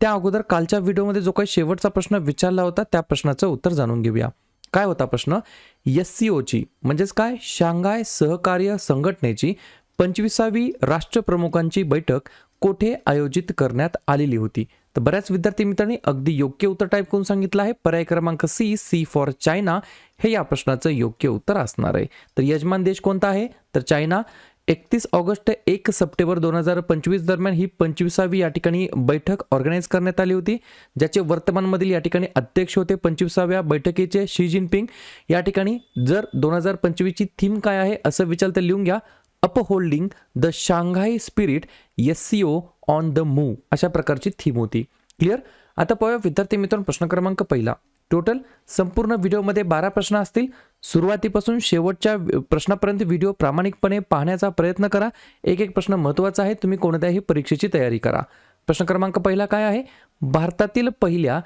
त्या अगोदर कालच्या व्हिडिओमध्ये जो काही शेवटचा प्रश्न विचारला होता त्या प्रश्नाचं उत्तर जाणून घेऊया. काय होता प्रश्न? एस सी ओची म्हणजेच काय? शांघाय सहकार्य संघटनेची पंचवीसावी राष्ट्रप्रमुखांची बैठक कोठे आयोजित करण्यात आलेली होती? तर बऱ्याच विद्यार्थी मित्रांनी अगदी योग्य उत्तर टाईप करून सांगितलं आहे. पर्याय क्रमांक सी सी फॉर चायना हे या प्रश्नाचं योग्य उत्तर असणार आहे. तर यजमान देश कोणता आहे? तर चायना. एकतीस ऑगस्ट एक सप्टेंबर दोन हजार पंचवीस दरम्यान ही पंचवीसावी या ठिकाणी बैठक ऑर्गनाईज करण्यात आली होती ज्याचे वर्तमानमधील या ठिकाणी अध्यक्ष होते. पंचवीसाव्या बैठकीचे शी जिनपिंग या ठिकाणी जर दोन हजार पंचवीसची थीम काय आहे असं विचार तर लिहून घ्या. Upholding the Shanghai spirit S C O on the move अशा प्रकारची थीम होती. क्लिअर? आता पाहूया विद्यार्थी मित्रांनो प्रश्न क्रमांक पहिला. टोटल संपूर्ण व्हिडिओमध्ये बारा प्रश्न असतील. सुरुवातीपासून शेवटच्या प्रश्नापर्यंत व्हिडिओ प्रामाणिकपणे पाहण्याचा प्रयत्न करा. एक एक प्रश्न महत्त्वाचा आहे तुम्ही कोणत्याही परीक्षेची तयारी करा. प्रश्न क्रमांक पहिला काय आहे? भारतातील पहिल्या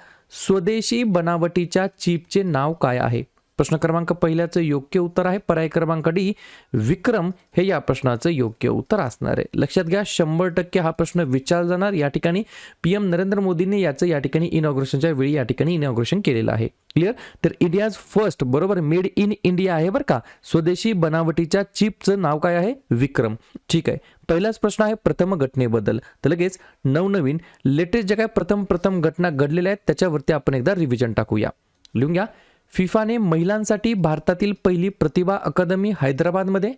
स्वदेशी बनावटीच्या चीपचे नाव काय आहे? प्रश्न क्रमांक पहिल्याचं योग्य उत्तर आहे. पर्याय क्रमांक डी विक्रम हे या प्रश्नाचं योग्य उत्तर असणार आहे. लक्षात घ्या शंभर टक्के हा प्रश्न विचारला जाणार. या ठिकाणी पी एम नरेंद्र मोदींनी याचं या ठिकाणी इनॉग्रेशनच्या वेळी या ठिकाणी इनॉग्रेशन केलेलं आहे. क्लिअर तर इंडियाज फर्स्ट बरोबर? मेड इन इंडिया आहे बरं का? स्वदेशी बनावटीच्या चिपचं नाव काय आहे? विक्रम. ठीक आहे. पहिलाच प्रश्न आहे प्रथम घटनेबद्दल. तर लगेच नवनवीन लेटेस्ट ज्या काय प्रथम प्रथम घटना घडलेल्या आहेत त्याच्यावरती आपण एकदा रिव्हिजन टाकूया. लिहून घ्या. फिफाने महिलांसाठी भारतातील पहिली प्रतिभा अकादमी हैदराबादमध्ये.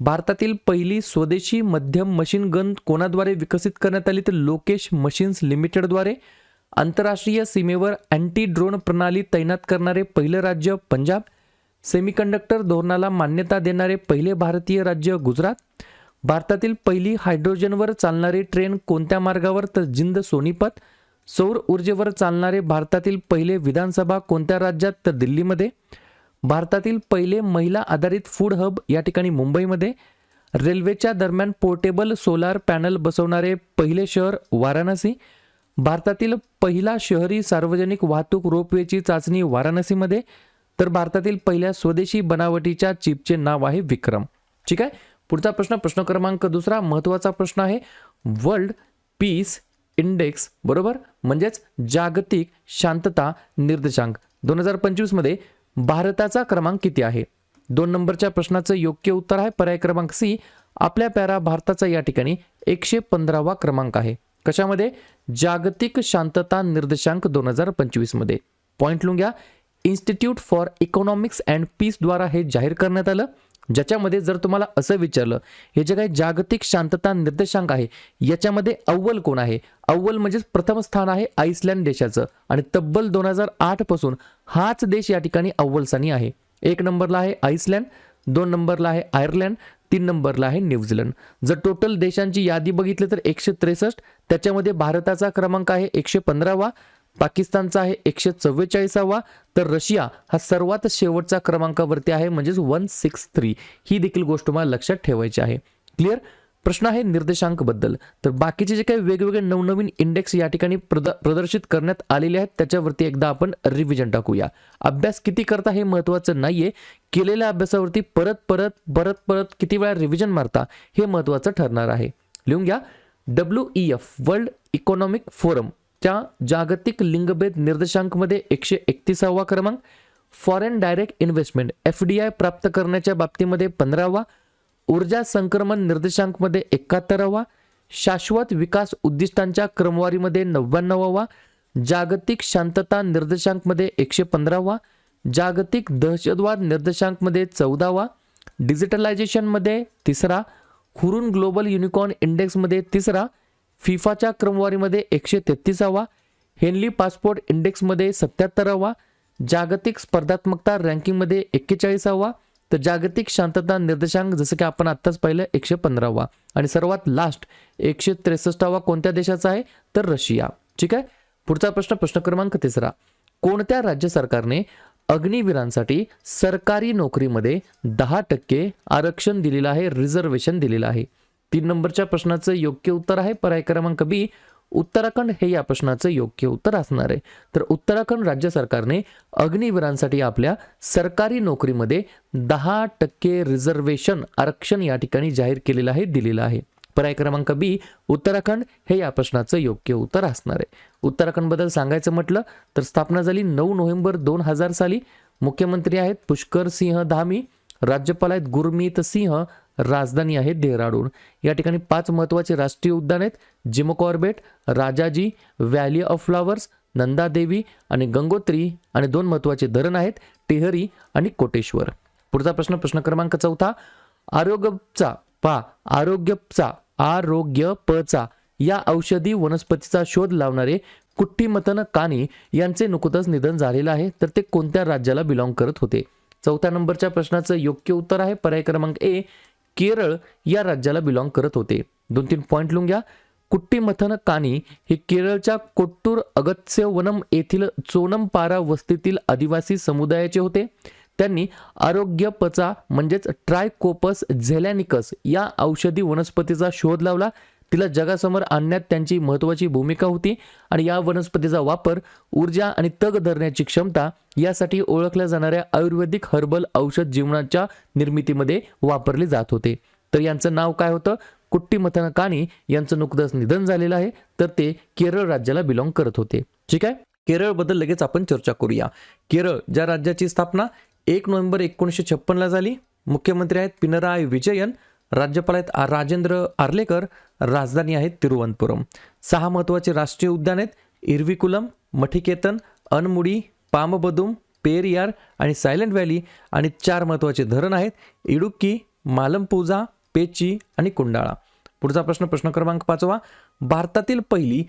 भारतातील पहिली स्वदेशी मध्यम मशीन गन कोणाद्वारे विकसित करण्यात आली तर लोकेश मशीन्स लिमिटेडद्वारे. आंतरराष्ट्रीय सीमेवर अँटी ड्रोन प्रणाली तैनात करणारे पहिले राज्य पंजाब. सेमीकंडक्टर धोरणाला मान्यता देणारे पहिले भारतीय राज्य गुजरात. भारतातील पहिली हायड्रोजनवर चालणारी ट्रेन कोणत्या मार्गावर तर जिंद सोनीपत सौर ऊर्जेवर चालणारे भारतातील पहिले विधानसभा कोणत्या राज्यात? तर दिल्लीमध्ये. भारतातील पहिले महिला आधारित फूड हब या ठिकाणी मुंबईमध्ये. रेल्वेच्या दरम्यान पोर्टेबल सोलार पॅनल बसवणारे पहिले शहर वाराणसी. भारतातील पहिला शहरी सार्वजनिक वाहतूक रोपवेची चाचणी वाराणसीमध्ये. तर भारतातील पहिल्या स्वदेशी बनावटीच्या चिपचे नाव आहे विक्रम. ठीक आहे? पुढचा प्रश्न प्रश्न क्रमांक दुसरा महत्त्वाचा प्रश्न आहे. वर्ल्ड पीस इंडेक्स बरोबर? म्हणजेच जागतिक शांतता निर्देशांक. दोन हजार पंचवीसमध्ये भारताचा क्रमांक किती आहे? दोन नंबरच्या प्रश्नाचं योग्य उत्तर आहे पर्याय क्रमांक सी. आपल्या पॅरा भारताचा या ठिकाणी एकशे पंधरावा क्रमांक आहे. कशामध्ये? जागतिक शांतता निर्देशांक दोन हजार पंचवीसमध्ये पॉईंट लिहून घ्या इन्स्टिट्यूट फॉर इकॉनॉमिक्स अँड पीसद्वारा हे जाहीर करण्यात आलं. ज्याच्यामध्ये जर तुम्हाला असं विचारलं हे जे काही जागतिक शांतता निर्देशांक आहे याच्यामध्ये अव्वल कोण आहे? अव्वल म्हणजेच प्रथम स्थान आहे आईसलँड देशाचं आणि तब्बल दोन हजार आठपासून हाच देश या ठिकाणी अव्वलसानी आहे. एक नंबरला आहे आईसलँड दोन नंबरला आहे आयर्लंड तीन नंबरला आहे न्यूझीलंड. जर टोटल देशांची यादी बघितली तर एकशे त्रेसष्ट त्याच्यामध्ये भारताचा क्रमांक आहे एकशे पंधरावा पाकिस्तानचा आहे एकशे चव्वेचाळीसावा. तर रशिया हा सर्वात शेवटचा क्रमांकावरती आहे म्हणजेच वन सिक्स थ्री ही देखील गोष्ट मला लक्षात ठेवायची आहे. क्लिअर प्रश्न आहे निर्देशांकबद्दल तर बाकीचे जे काही वेगवेगळे नवनवीन इंडेक्स या ठिकाणी प्रद प्रदर्शित करण्यात आलेले आहेत त्याच्यावरती एकदा आपण रिव्हिजन टाकूया. अभ्यास किती करता हे महत्त्वाचं नाहीये. केलेल्या अभ्यासावरती परत परत परत परत किती वेळा रिव्हिजन मारता हे महत्त्वाचं ठरणार आहे. लिहून घ्या. W E F world economic forum त्या जागतिक लिंगभेद निर्देशांकमध्ये एकशे एकतीसावा क्रमांक foreign direct investment F D I प्राप्त करण्याच्या बाबतीमध्ये पंधरावा ऊर्जा संक्रमण निर्देशांकमध्ये एकाहत्तरावा शाश्वत विकास उद्दिष्टांच्या क्रमवारीमध्ये नव्याण्णवावा जागतिक शांतता निर्देशांकमध्ये एकशे पंधरावा जागतिक दहशतवाद निर्देशांकमध्ये चौदावा डिजिटलायझेशनमध्ये तिसरा हुरून ग्लोबल युनिकॉर्न इंडेक्समध्ये तिसरा फिफाच्या क्रमवारीमध्ये एकशे तेहतीसावा हेनली पासपोर्ट इंडेक्समध्ये सत्याहत्तरावा जागतिक स्पर्धात्मकता रँकिंगमध्ये एक्केचाळीसावा तर जागतिक शांतता निर्देशांक जसं की आपण आत्ताच पाहिलं एकशे पंधरावा. आणि सर्वात लास्ट एकशे त्रेसष्टावा कोणत्या देशाचा आहे? तर रशिया. ठीक आहे? पुढचा प्रश्न प्रश्न क्रमांक तिसरा. कोणत्या राज्य सरकारने अग्निवीरांसाठी सरकारी नोकरीमध्ये दहा टक्के आरक्षण दिलेलं आहे रिझर्वेशन दिलेलं आहे? तीन नंबरच्या प्रश्नाचं योग्य उत्तर आहे. पर्याय क्रमांक बी उत्तराखंड हे या प्रश्नाचं योग्य उत्तर असणार आहे. तर उत्तराखंड राज्य सरकारने अग्निवीरांसाठी आपल्या सरकारी नोकरीमध्ये दहा टक्के रिझर्वेशन आरक्षण या ठिकाणी जाहीर केलेलं आहे दिलेलं आहे. पर्याय क्रमांक बी उत्तराखंड हे या प्रश्नाचं योग्य उत्तर असणार आहे. उत्तराखंडबद्दल सांगायचं म्हटलं तर स्थापना झाली नऊ नोव्हेंबर दोन हजार साली. मुख्यमंत्री आहेत पुष्कर सिंह धामी राज्यपाल आहेत गुरमीत सिंह राजधानी आहे देहराडून. या ठिकाणी पाच महत्त्वाचे राष्ट्रीय उद्यान आहेत. Jim Corbett Rajaji valley of flowers Nanda Devi आणि गंगोत्री आणि दोन महत्त्वाचे धरण आहेत टेहरी आणि कोटेश्वर. पुढचा प्रश्न प्रश्न क्रमांक चौथा. आरोग्यचा पा आरोग्यचा आरोग्य पचा या औषधी वनस्पतीचा शोध लावणारे कुट्टीमतन कानी यांचे नुकतंच निधन झालेलं आहे तर ते कोणत्या राज्याला बिलॉंग करत होते? चौथ्या नंबरच्या प्रश्नाचं योग्य उत्तर आहे. पर्याय क्रमांक ए केरळ या राज्याला बिलॉंग करत होते. दोन तीन पॉईंट लिहून घ्या. कुट्टीमथन कानी हे केरळच्या कोट्टूर अगत्स्य वनम येथील चोनमपारा वस्तीतील आदिवासी समुदायाचे होते. त्यांनी आरोग्यपचा म्हणजेच ट्रायकोपस झेलॅनिकस या औषधी वनस्पतीचा शोध लावला. तिला जगासमोर आणण्यात त्यांची महत्त्वाची भूमिका होती आणि या वनस्पतीचा वापर ऊर्जा आणि तग धरण्याची क्षमता यासाठी ओळखल्या जाणाऱ्या आयुर्वेदिक हर्बल औषध जीवनाच्या निर्मितीमध्ये वापरले जात होते. तर यांचं नाव काय होतं? कुट्टीमथन काणी यांचं नुकतंच निधन झालेलं आहे. तर ते केरळ राज्याला बिलॉंग करत होते. ठीक आहे? केरळबद्दल लगेच आपण चर्चा करूया. केरळ ज्या राज्याची स्थापना एक नोव्हेंबर एकोणीसशे छप्पनला झाली. मुख्यमंत्री आहेत पिनराय विजयन. राज्यपाल आहेत राजेंद्र आर्लेकर राजधानी आहे तिरुवनंतपुरम. सहा महत्त्वाचे राष्ट्रीय उद्यान आहेत. इरविकुलम मठिकेतन अनमुडी पामबदुम पेरियार आणि सायलेंट व्हॅली आणि चार महत्त्वाचे धरण आहेत. इडुक्की मालमपूजा पेची आणि कुंडाळा. पुढचा प्रश्न प्रश्न क्रमांक पाचवा. भारतातील पहिली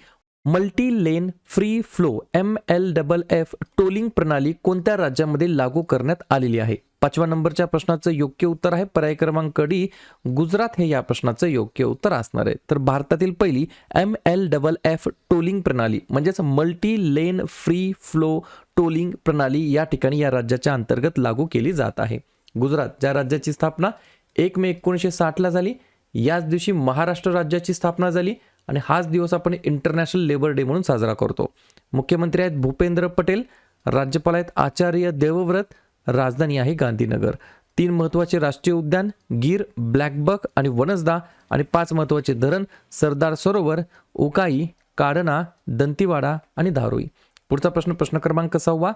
multi lane free flow M L double F tolling प्रणाली कोणत्या राज्यामध्ये लागू करण्यात आलेली आहे? पाचव्या नंबरच्या प्रश्नाचं योग्य उत्तर आहे. पर्याय क्रमांक डी गुजरात हे या प्रश्नाचं योग्य उत्तर असणार आहे. तर भारतातील पहिली M L double F tolling प्रणाली म्हणजेच multi lane free flow tolling प्रणाली या ठिकाणी या राज्याच्या अंतर्गत लागू केली जात आहे. गुजरात ज्या राज्याची स्थापना एक मे एकोणीसशे साठला झाली याच दिवशी महाराष्ट्र राज्याची स्थापना झाली आणि हाच दिवस आपण इंटरनॅशनल लेबर डे म्हणून साजरा करतो. मुख्यमंत्री आहेत भूपेंद्र पटेल राज्यपाल आहेत आचार्य देवव्रत राजधानी आहे गांधीनगर. तीन महत्त्वाचे राष्ट्रीय उद्यान गीर ब्लॅकबक आणि वनसदा आणि पाच महत्त्वाचे धरण सरदार सरोवर उकाई काडणा दंतीवाडा आणि धारोई. पुढचा प्रश्न प्रश्न क्रमांक सहावा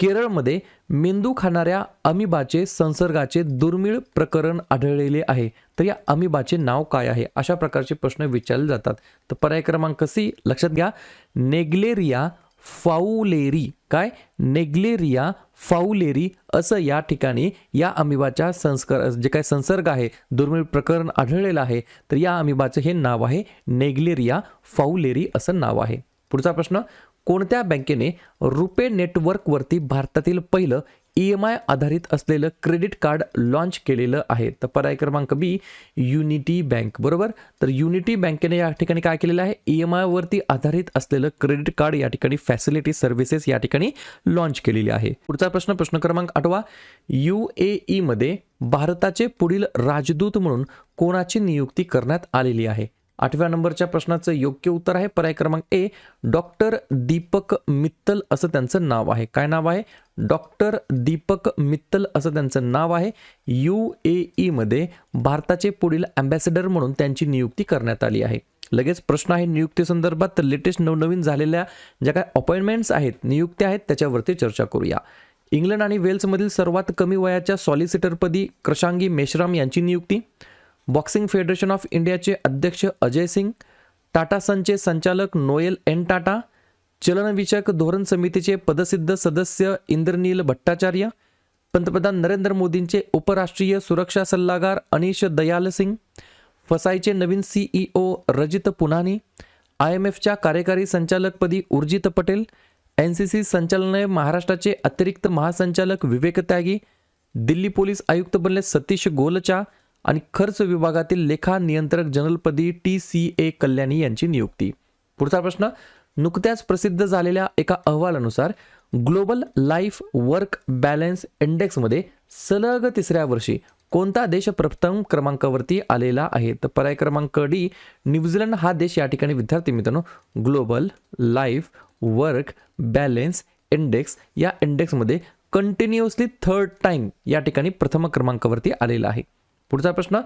केरळमध्ये मेंदू खाणाऱ्या अमिबाचे संसर्गाचे दुर्मिळ प्रकरण आढळलेले आहे. तर या अमिबाचे नाव काय आहे? अशा प्रकारचे प्रश्न विचारले जातात. तर पर्याय क्रमांक सी लक्षात घ्या. नेग्लेरिया फाउलेरी काय? नेग्लेरिया फाउलेरी असं या ठिकाणी या अमिबाच्या संस्कार जे काय संसर्ग आहे दुर्मिळ प्रकरण आढळलेलं आहे तर या अमिबाचं हे नाव आहे नेग्लेरिया फाउलेरी असं नाव आहे. पुढचा प्रश्न कोणत्या बँकेने रुपे नेटवर्कवरती भारतातील पहिलं ई एम आय आधारित असलेलं क्रेडिट कार्ड लॉन्च केलेलं आहे? तर पर्याय क्रमांक बी युनिटी बँक बरोबर? तर युनिटी बँकेने या ठिकाणी काय केलेलं आहे? ई एम आयवरती आधारित असलेलं क्रेडिट कार्ड या ठिकाणी फॅसिलिटी सर्व्हिसेस या ठिकाणी लॉन्च केलेली आहे. पुढचा प्रश्न प्रश्न क्रमांक आठवा. यू ए ईमध्ये भारताचे पुढील राजदूत म्हणून कोणाची नियुक्ती करण्यात आलेली आहे? आठव्या नंबरच्या प्रश्नाचं योग्य उत्तर आहे. पर्याय क्रमांक ए डॉक्टर दीपक मित्तल असं त्यांचं नाव आहे. काय नाव आहे? डॉक्टर दीपक मित्तल असं त्यांचं नाव आहे. यू ए ईमध्ये भारताचे पुढील अँबॅसेडर म्हणून त्यांची नियुक्ती करण्यात आली आहे. लगेच प्रश्न आहे नियुक्ती संदर्भात तर लेटेस्ट नवनवीन झालेल्या ज्या काय अपॉइंटमेंट्स आहेत नियुक्त्या आहेत त्याच्यावरती चर्चा करूया. इंग्लंड आणि वेल्समधील सर्वात कमी वयाच्या सॉलिसिटरपदी क्रशांगी मेश्राम यांची नियुक्ती. बॉक्सिंग फेडरेशन ऑफ इंडियाचे अध्यक्ष अजय सिंग टाटा सनचे संचालक नोएल एन टाटा चलनविषयक धोरण समितीचे पदसिद्ध सदस्य इंद्रनील भट्टाचार्य पंतप्रधान नरेंद्र मोदींचे उपराष्ट्रीय सुरक्षा सल्लागार अनिश दयाल सिंग फसाईचे नवीन CEO Rajit Punhani I M एफच्या कार्यकारी संचालकपदी Urjit Patel N C C संचालनालय महाराष्ट्राचे अतिरिक्त महासंचालक विवेक त्यागी दिल्ली पोलीस आयुक्त बनले सतीश गोलचा आणि खर्च विभागातील लेखा नियंत्रक जनरलपदी टी सी ए कल्याणी यांची नियुक्ती. पुढचा प्रश्न नुकत्याच प्रसिद्ध झालेल्या एका अहवालानुसार ग्लोबल लाईफ वर्क बॅलन्स इंडेक्समध्ये सलग तिसऱ्या वर्षी कोणता देश प्रथम क्रमांकावरती आलेला आहे? तर पर्याय क्रमांक डी न्यूझीलंड हा देश या ठिकाणी विद्यार्थी मित्रांनो global life work balance index या इंडेक्समध्ये कंटिन्युअसली थर्ड टाइम या ठिकाणी प्रथम क्रमांकावरती आलेला आहे. पुढचा प्रश्न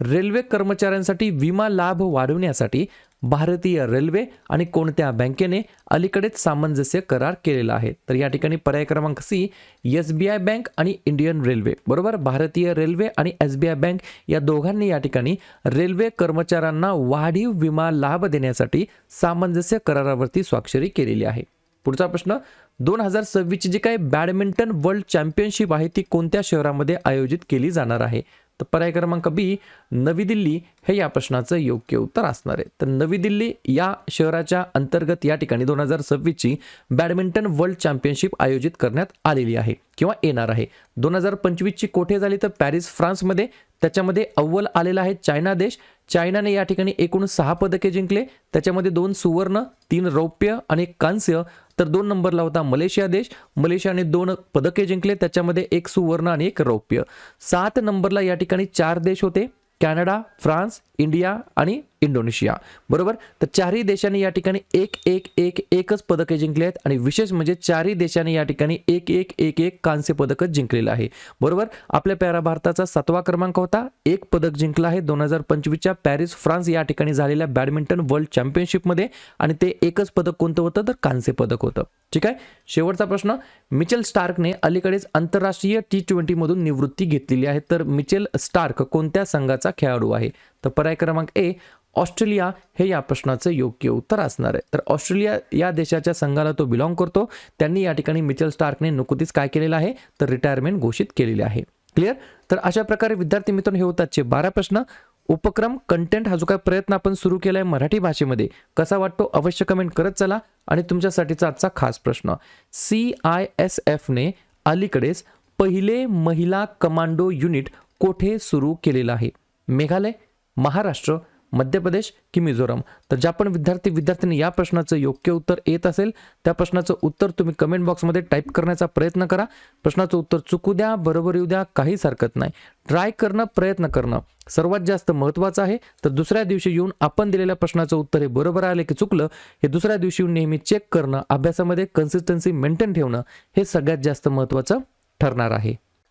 रेल्वे कर्मचाऱ्यांसाठी विमा लाभ वाढवण्यासाठी भारतीय रेल्वे आणि कोणत्या बँकेने अलीकडेच सामंजस्य करार केलेला आहे? तर या ठिकाणी पर्याय क्रमांक C S B I bank आणि इंडियन रेल्वे. बरोबर? भारतीय रेल्वे आणि एस बी आय बँक या दोघांनी या ठिकाणी रेल्वे कर्मचाऱ्यांना वाढीव विमा लाभ देण्यासाठी सामंजस्य करारावरती स्वाक्षरी केलेली आहे. पुढचा प्रश्न दोन हजार सव्वीसची जी काही बॅडमिंटन वर्ल्ड चॅम्पियनशिप आहे ती कोणत्या शहरामध्ये आयोजित केली जाणार आहे? तर पर्याय क्रमांक बी नवी दिल्ली हे या प्रश्नाचं योग्य उत्तर असणार आहे. तर नवी दिल्ली या शहराच्या अंतर्गत या ठिकाणी दोन हजार सव्वीसची बॅडमिंटन वर्ल्ड चॅम्पियनशिप आयोजित करण्यात आलेली आहे किंवा येणार आहे. दोन हजार पंचवीसची कोठे झाली तर पॅरिस फ्रान्समध्ये. त्याच्यामध्ये अव्वल आलेला आहे चायना देश. चायनाने या ठिकाणी एकूण सहा पदके जिंकले. त्याच्यामध्ये दोन सुवर्ण तीन रौप्य आणि एक कांस्य. तर दोन नंबरला होता मलेशिया देश. मलेशियाने दोन पदके जिंकले. त्याच्यामध्ये एक सुवर्ण आणि एक रौप्य. सात नंबरला या ठिकाणी चार देश होते. कॅनडा फ्रान्स इंडिया आणि इंडोनेशिया. बरोबर? तर चारही देशांनी या ठिकाणी एक एक एक एकच पदकं जिंकले आहेत आणि विशेष म्हणजे चारही देशांनी या ठिकाणी एक एक एक एक कांस्य पदकच जिंकलेलं आहे. बरोबर? आपल्या पॅरा भारताचा सातवा क्रमांक होता. एक पदक जिंकला आहे दोन हजार पंचवीसच्या पॅरिस फ्रान्स या ठिकाणी झालेल्या बॅडमिंटन वर्ल्ड चॅम्पियनशिपमध्ये आणि ते एकच पदक कोणतं होतं? तर कांस्य पदक होतं. ठीक आहे? शेवटचा प्रश्न. मिचेल स्टार्कने अलीकडेच आंतरराष्ट्रीय टी ट्वेंटीमधून निवृत्ती घेतलेली आहे. तर मिचेल स्टार्क कोणत्या संघाचा खेळाडू आहे? तर पर्याय क्रमांक ए ऑस्ट्रेलिया हे या प्रश्नाचं योग्य उत्तर असणार आहे. तर ऑस्ट्रेलिया या देशाच्या संघाला तो बिलॉंग करतो. त्यांनी या ठिकाणी मिचेल स्टार्कने नुकतीच काय केलेलं आहे? तर रिटायरमेंट घोषित केलेली आहे. क्लिअर तर अशा प्रकारे विद्यार्थी मित्रांनो हे होतातचे बारा प्रश्न. उपक्रम कंटेंट हा जो काय प्रयत्न आपण सुरू केला आहे मराठी भाषेमध्ये कसा वाटतो अवश्य कमेंट करत चला. आणि तुमच्यासाठीचा आजचा खास प्रश्न. सी आय एस एफने अलीकडेच पहिले महिला कमांडो युनिट कोठे सुरू केलेलं आहे? मेघालय महाराष्ट्र मध्य प्रदेश की मिझोरम. तर ज्या पण विद्यार्थी विद्यार्थ्यांनी या प्रश्नाचं योग्य उत्तर येत असेल त्या प्रश्नाचं उत्तर तुम्ही कमेंट बॉक्समध्ये टाईप करण्याचा प्रयत्न करा. प्रश्नाचं उत्तर चुकू द्या बरोबर येऊ द्या काहीच हरकत नाही. ट्राय करणं प्रयत्न करणं सर्वात जास्त महत्त्वाचं आहे. तर दुसऱ्या दिवशी येऊन आपण दिलेल्या प्रश्नाचं उत्तर हे बरोबर आलं की चुकलं हे दुसऱ्या दिवशी येऊन नेहमी चेक करणं अभ्यासामध्ये कन्सिस्टन्सी मेंटेन ठेवणं हे सगळ्यात जास्त महत्त्वाचं ठरणार आहे.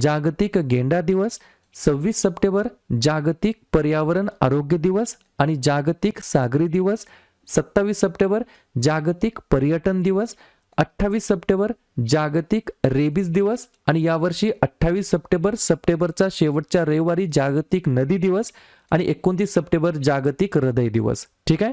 जागतिक गेंडा दिवस सव्वीस सप्टेंबर जागतिक पर्यावरण आरोग्य दिवस आणि जागतिक सागरी दिवस सत्तावीस सप्टेंबर जागतिक पर्यटन दिवस अठ्ठावीस सप्टेंबर जागतिक रेबीज दिवस आणि यावर्षी अठ्ठावीस सप्टेंबर सप्टेंबरचा शेवटच्या रविवारी जागतिक नदी दिवस आणि एकोणतीस सप्टेंबर जागतिक हृदय दिवस. ठीक आहे?